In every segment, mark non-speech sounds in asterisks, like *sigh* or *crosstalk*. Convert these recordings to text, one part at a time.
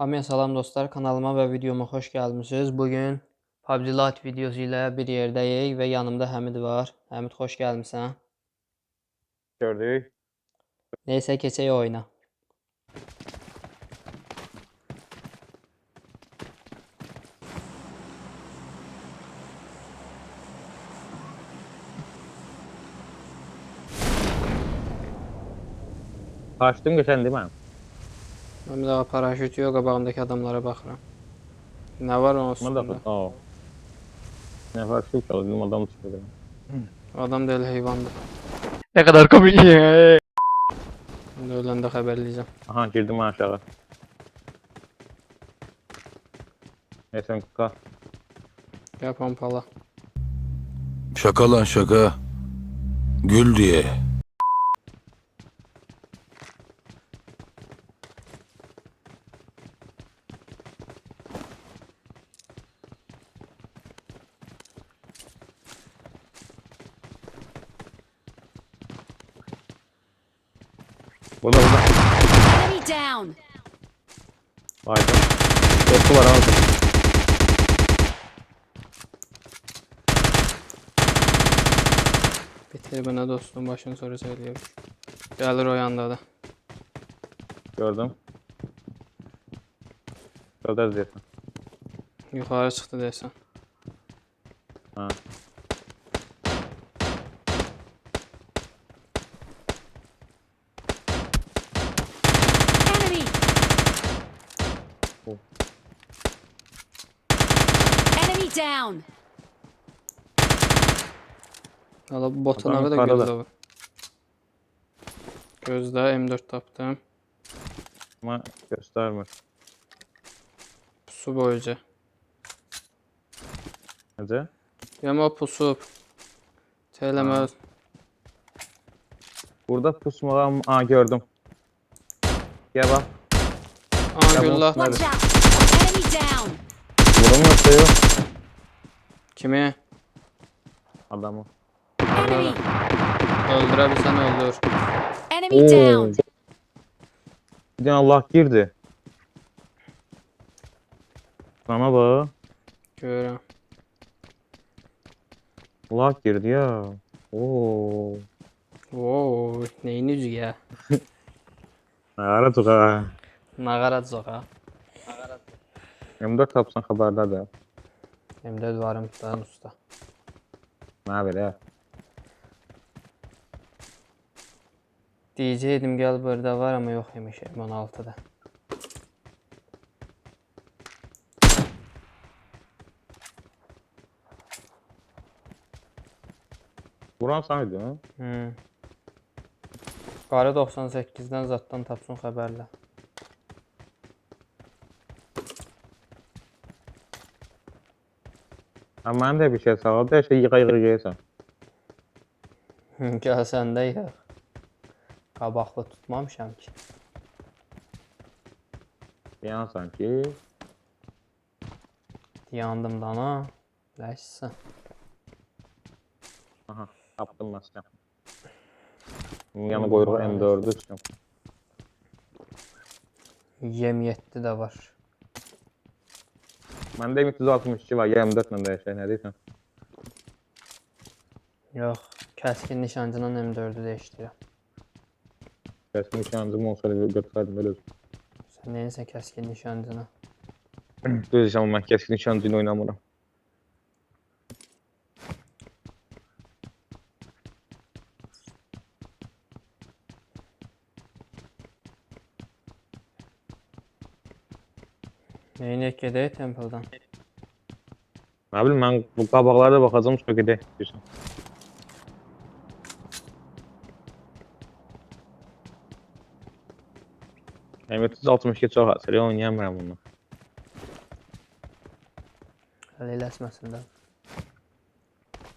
Amin salam dostlar kanalıma və videoma xoş gəlmisiniz. Bugün PUBG Lite videosu ilə bir yerdəyik və yanımda Həmid var. Həmid xoş gəlmisən. Gördük. Neysə keçək oyuna. Kaçtım geçen değil mi? Mən bir daha paraşüt yox, qabağımdakı adamlara baxıram. Nə var onun Bana da üstündə? Aa. Ne var şu çaldım adam çıktı. Adam deyil, heyvandır. Ne kadar komik *laughs* ya. İndi öləndə xəbərləyəcəm. Aha girdim aşağı. Neyse kalk. Gəl pompala. Şaka lan şaka. Gül diye. Burada burada. Enemy down! Vay be. Dostu var abi. Bitir bana dostum, başını soru söyləyir. Gəlir o yanda da. Gördüm. Gördüz diyorsun. Yuxarı çıxdı desən. Ha. Enemy! Oh. Enemy down! Valla adı da gözdə var. Gözdə M4 tapdım. Ama göstermir. Pusu boyunca. Nece? Yama pusub. Çeyləmə. Ha. Burada pusmağım. Aa gördüm. Gel bak. Aa güllə. Watch out! Enemy down! Yok. Kimi? Adamı. Enemy! Öldürə bilsən öldür. Enemy down! Bir tane Allah girdi. Sana bak. Görürəm. Allah girdi ya. Oo. Oo, neyin üzü ya? *laughs* Ara tuğa. Nağara çoxa. M4 tapsan xəbərdadır. M4 varım, dayan usta. Mənə belə. Deyəcəydim gəl burada var, amma yox imiş M16-da. Vuran sən idin, hə? Qarı 98-dən zaddan tapsın xəbərlə. Ha de bir şey sağladı her şey yıka yıka gelsen. *laughs* Gəl səndə yığ. Qabaqlı tutmamışam ki. Bir an sanki. Yandım dana. Ləşsən. Aha ben sen. Yanı kuyruğu M4'ü üstüm. Yem 7 də var. Bende 362 var ya M4 ile de şey ne diyorsun? Yox, kəskin nişancının M4-ü dəyişdirirəm. Resmi şansım olsa da götürdüm öyle. Sən neyinsə kəskin nişancını? Düz ama ben keskin şansını oynamıram. Neynək gedək templedan. Nə bilim, mən bu qabaqlara da baxacam, sonra gedək istəyirsən. M362 çox əsəli, oynayamıram onu. Hələ elə əsməsində.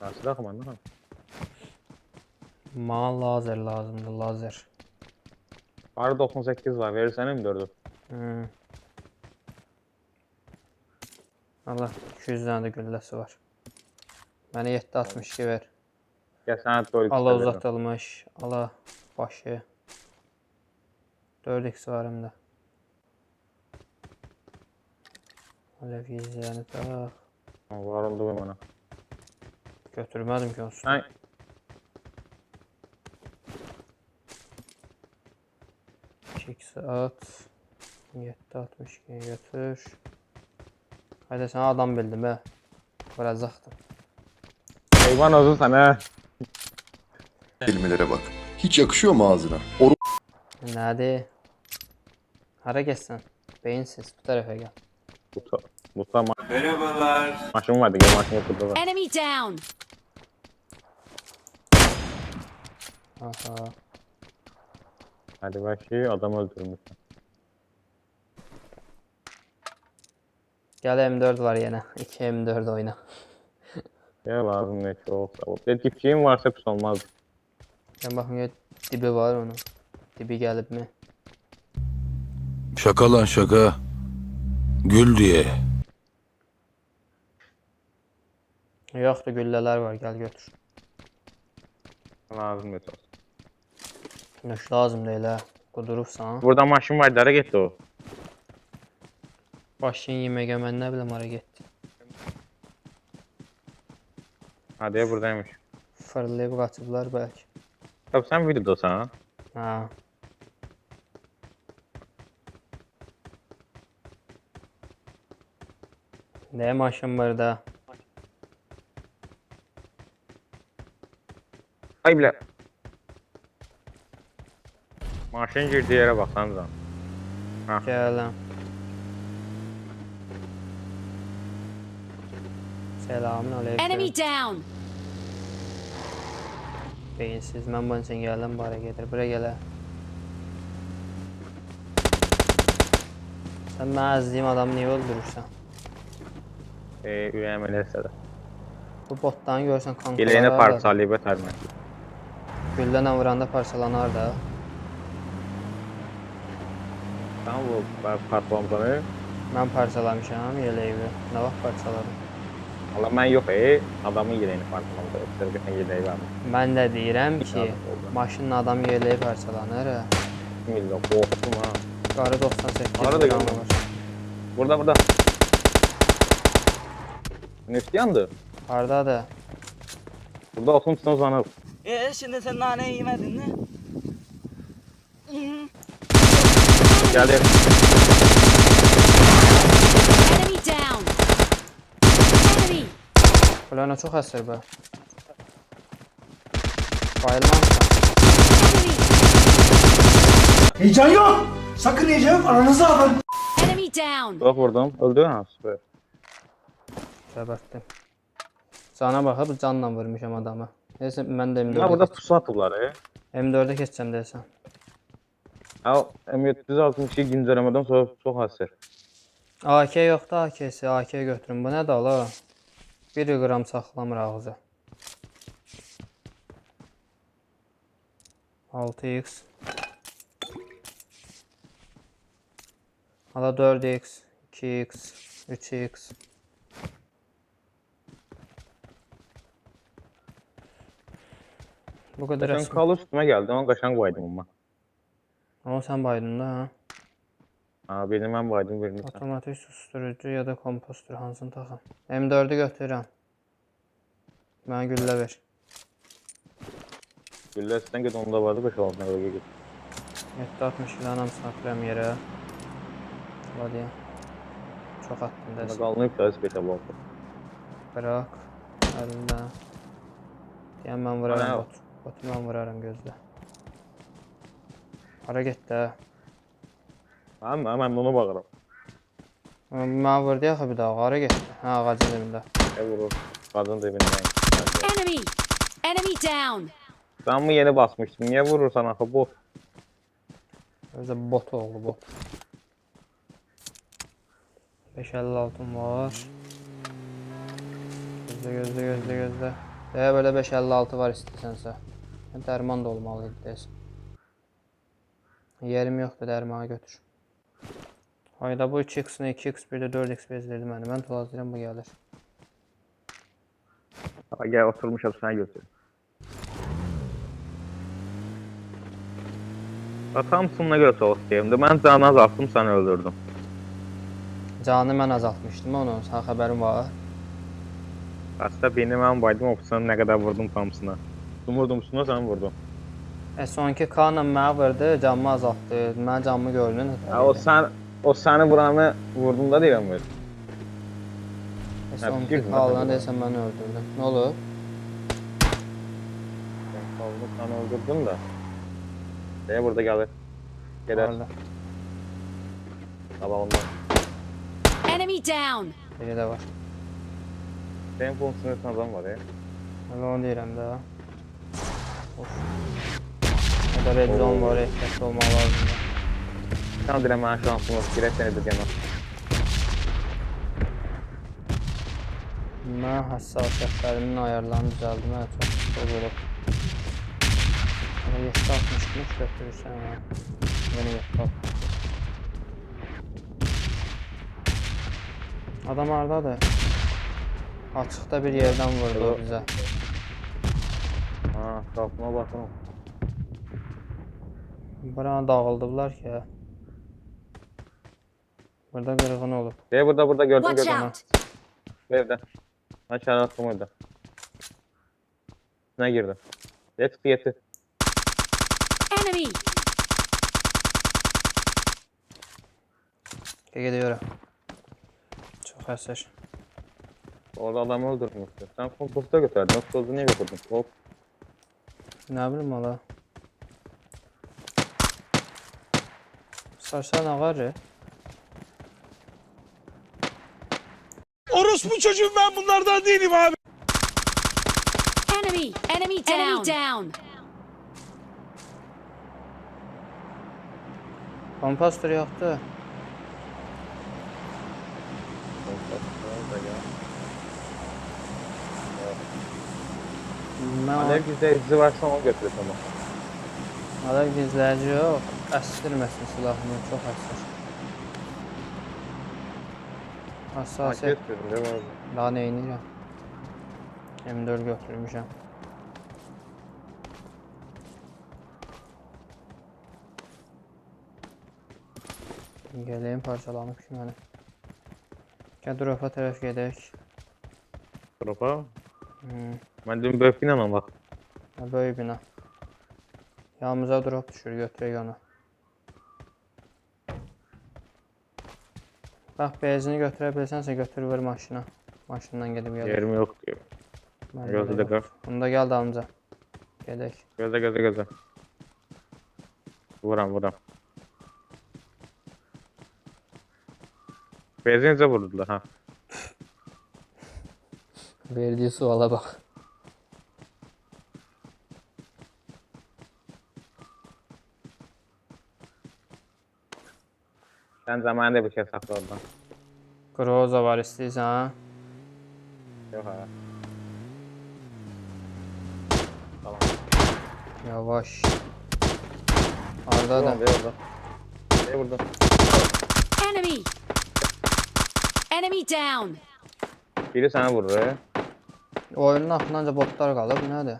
Nasıl axı, məndə xan? Mənə lazer lazımdır, lazer. Var 98 var, verirsən M4-ü. Hmm. Allah 200 dənə də gülləsi var. Mənə 762 ver. Gel sana doğru Ala uzatılmış, ala başı. 4x var hem de. Alev gizləyəni tax. Var oldu bu bana. Götürmədim ki onsuz. Ay. X at. 762 götür. Hayda sen adam bildim he. Vuracaqdım. Hayvan olsun sana. kelimelere bak. Hiç yakışıyor mu ağzına? Oru Nədir? Hara getsən? Beyinsiz, bu tərəfə gəl. Musa. Musa ma Merhabalar. Maşın vardı gel maşın oturdu var. Enemy down. Aha. Hadi başlıyor adam öldürmüş. Gəl M4 var yenə. 2 M4 oyna. Ya lazım ne ki olsa. O tetikçiyim varsa pis olmaz. Mən baxım ya dibi var onun. Dibi gəlibmi? Şaka lan şaka. Gül diye. Yoxdur, güllələr var, gəl götür. Lazım ne olsa. Nöş lazım deyil hə. Qudurubsan. Burada maşın vardı ara gitti o. Başın yeməyə mən nə bilim hara getdi. Hadi ya buradaymış. Fırlayıb qaçıblar bəlkə. Tabii sen videodasan. Ha. Ne maşın var da? Ay bile. Maşın girdiği yere baksanıza. Gələm. Selamün aleyküm. Enemy down. Beyinsiz. Mən bunun üçün gəldim, bara gedir. Bura gələ. Sən mən əzdiyim adamı niyə öldürürsən? Ee, üyemelese de. Bu botdan görsən kankalar Geleğine harda? parçalayıp ötermek. Güllə vuranda parçalanar da. Tamam bu parçalamları. Mən parçalamışam yeleğimi. Nə vaxt parçaladım? Valla ben yok e. Adamın yeleğini parçaladı. Ötürü bir yeleği var. Mən də deyirəm ki, maşının adam yeleği parçalanır. Milyon korktum ha. Qarı 98 Arada var. Burada burada. Nefti yandı. Hardadır? Burada olsun tutun uzanır. E şimdi sen nane yemedin mi? Geldi. Enemy down. Çox əsir bu. Bayılmamsan. Enemy. Heyecan yok. Sakın heyecan yok. Aranızı alın. Enemy down. Çok vurdum. Öldü ha süper. Səbətdim. Cana baxıb canla vurmuşam adamı. Neyse mən də Ya M4'ə burada keç- pusu atıblar e. M4'ə keçəcəm deyəsən. Ha M762 güncellemeden sonra çok hasır. AK yoxdur AK-si, AK götürün. Bu nədir ala? 1 qram saxlamır ağzı. 6x. Hala 4x, 2x, 3x. Bu Ben rəsm. kalı üstüme geldi ama kaşan koydum ama. Ama sən baydın da ha. Ha benim ben baydım birini sen. Avtomatik susturucu ya da kompostur hansını taxım? M4'ü götürürəm. Mənə güllə ver. Gülle sen git onda vardı kaş altına öyle git. 760 kilodan hamısını atıram yerə. Hadi. Çox attım Bunda dəs. kalınıp da spete bakın. Bırak. Əlində. Deyən mən vuraram bot. Botu mən vuraram gözlə. Hara getdi hə? Ben, ben ona bakarım. Mən vurdu yaxı bir daha. Hara getdi? Hə, ağacın dibində. Ne vurur? Kadın dibinden. Enemy. Enemy down. Ben mi yeni basmıştım? Niye vurursan akı bu? Özü bot oldu bot. 556 var. Gözlə gözlə gözlə gözlə. Deyə belə 556 var istəsənsə. Dərman da olmalı idi desən. Yerim yoxdur dərmanı götür. Hayda bu 2x-ni 2x bir də 4x bezdirdi məni. Mən tulazlayıram bu gəlir. Ha, gel oturmuş sana götür. Sonuna göre soğuk diyeyim de ben canına attım seni öldürdüm. Canı mən azaltmışdım onu. Sən xəbərin var? Aslında beni ben baydım opsiyonu ne kadar vurdum kamsına. Vurdum üstüne sen vurdun. E sonki K-la mənə vurdu, canımı azaltdı. Mən canımı gördün. Ha, o sen o seni vuranı vurdum da? E sonki girdin K-la zaten. desən məni öldürdü. Nə olub? Ben kaldım sana öldürdüm da. Şey burada gelir. Gelir. Orada. Sabah ondan. Enemy down. Biri də var. Senin fonksiyonun adam var ya. Hələ onu deyirəm də. Of. Də red zone var, ehtiyatlı olmaq lazımdır. Direm ben şansım yok. Girek seni bir yana. Mən həssasiyyətlərimin ayarlarını düzəldim. Hə, çox çox olub. Hələ 7 60 götürürsən ha. Yenə 7 Adam hardadır? Açıqda bir yerdən vurdu bizə. Ha, kalkma bakın. Bura dağıldılar ki. Burada qırğın olub. Şey burada burada gördüm Watch gördüm. out. Bu evde. Aşağı attım orada. Ne girdi? Yet yeti. Enemy. Gidiyorum. Çox əsər. Orada adamı öldürmüştü. Sen kompozda götürdün. Kompozda niye götürdün? Hop. Nə bilim ala. Sarsan ağarı. Orospu çocuğum ben bunlardan değilim abi. Enemy. Enemy down. Enemy down. Kompostör yoxdur. Mən Alev bizde izi varsa onu götür tamam. Alev gizləyici yox. Əsdirməsin silahını, çox əsir. Ha değil mi? daha neynirəm? M4 götürmüşəm. Gələyim parçalanıb ki mənim. Gəl dropa tərəf gedək. Tropa. Hmm. Ben dün böfkine ama bak. Ha, Böyük bina. Yanımıza drop düşür, götürək onu. Bax, benzini götürə bilsənsə götür ver maşına. Maşından gedib gəl. Yerim. Məndə Gözü də kal. Bunda gəl dalımca. Gedək. Göze göze göze. Vuram vuram. Benzinize vurdular ha. Verdiyi suala bax. Sen zamanında bir şey sakla oradan. Groza var istəyirsən ha? Yok ha. Tamam. Yavaş. Arda da. Ver orada. Ver burada. Enemy. Enemy down. Biri sana vurur ya. Oyunun axırınca botlar qalıb, nədir?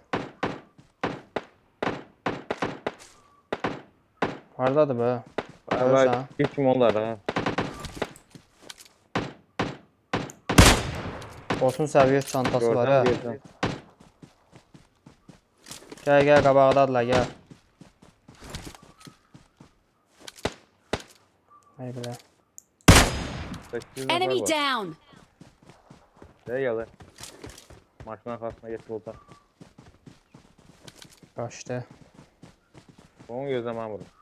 Hardadır be? Valla kim onlar ha. Botun səviyyə çantası var hə. Gördüm bir Gəl, gəl, qabaqdadılar, gəl. Ay bilə. Enemy down. Ne geldi? Maçın arkasına geç burada. Qaçdı. Onun göz zaman vurur.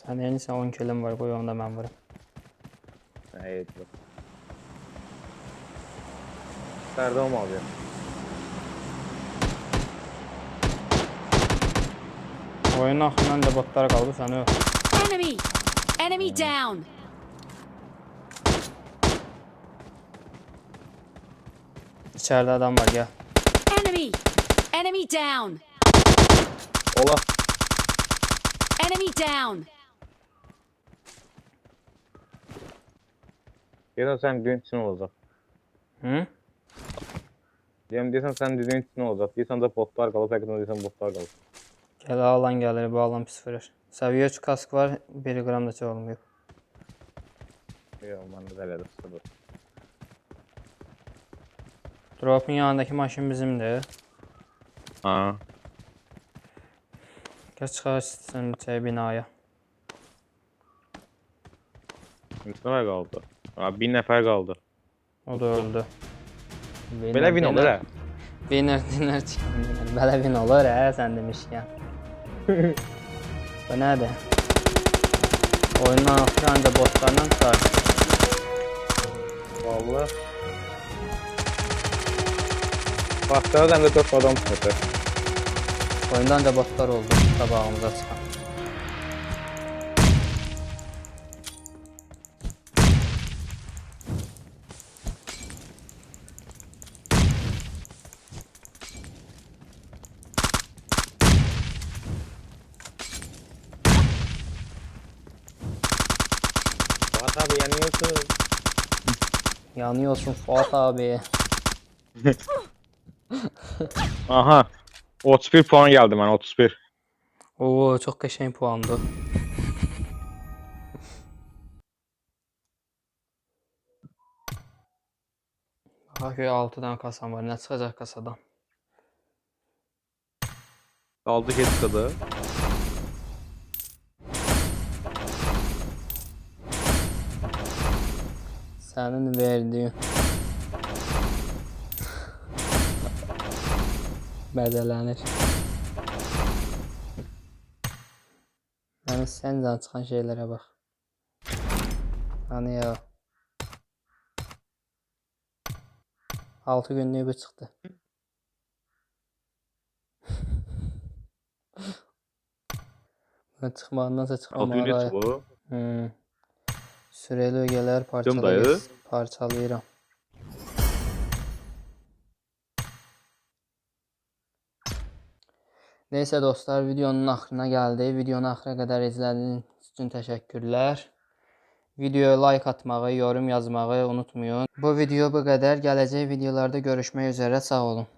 Sən yeniysən 10 kilim var, qoy onu da mən vurum. Ne iyi dur. Nerede olma alıyor? Oyunun axırınca botlar qalıb, sən yox. Enemy. Enemy down. İçəridə adam var, gəl. Enemy. Enemy down. Ola. Enemy down. Diyorsan sen düğün için olacak. Hı? Diyorum diyorsan sen düğün için olacak. Diyorsan da botlar kalıp herkesten diyorsan botlar kalıp. Gəl, alan gəlir, bu alan pis vurur. Səviyyə 3 kask var, 1 qram da olmayıb. Yox, məndə də elədir, sıxıdır. Drop'un yanındaki maşın bizimdir. Ha. Geç çıxarsın şey binaya. Neçə qaldı? Ha, bir nəfər qaldı. O da öldü. Belə win olur hə. Winner chicken dinner. Belə win olur hə sən demişkən. Bu nədir? Oyundan axırı ancaq botlarla çıxar. Valla. Başları da 4 adam çıxdı. Oyunda ancaq botlar oldu qabağımıza çıxan. Yanıyorsun Fuat abi. *laughs* Aha. 31 puan gəldi mənə 31. Oo çox qəşəng puandı. Bax ki 6 dənə kasam var. Nə çıxacaq kasadan? Qaldı ki çıxdı. Sənin verdiyin. Bədələnir. Yəni səndən çıxan şeylərə bax. Hani ya. 6 günlük *laughs* bu çıxdı. Ben çıxmağındansa 6 çıxmamağa günə dair. çıxdı. Hmm. Süreli dayı. parçalayır, parçalayıram. Neyse dostlar videonun axırına gəldik. Videonu axıra qədər izlədiyiniz üçün təşəkkürlər. Videoya like atmağı, yorum yazmağı unutmayın. Bu video bu qədər. Gələcək videolarda görüşmək üzrə. Sağ olun.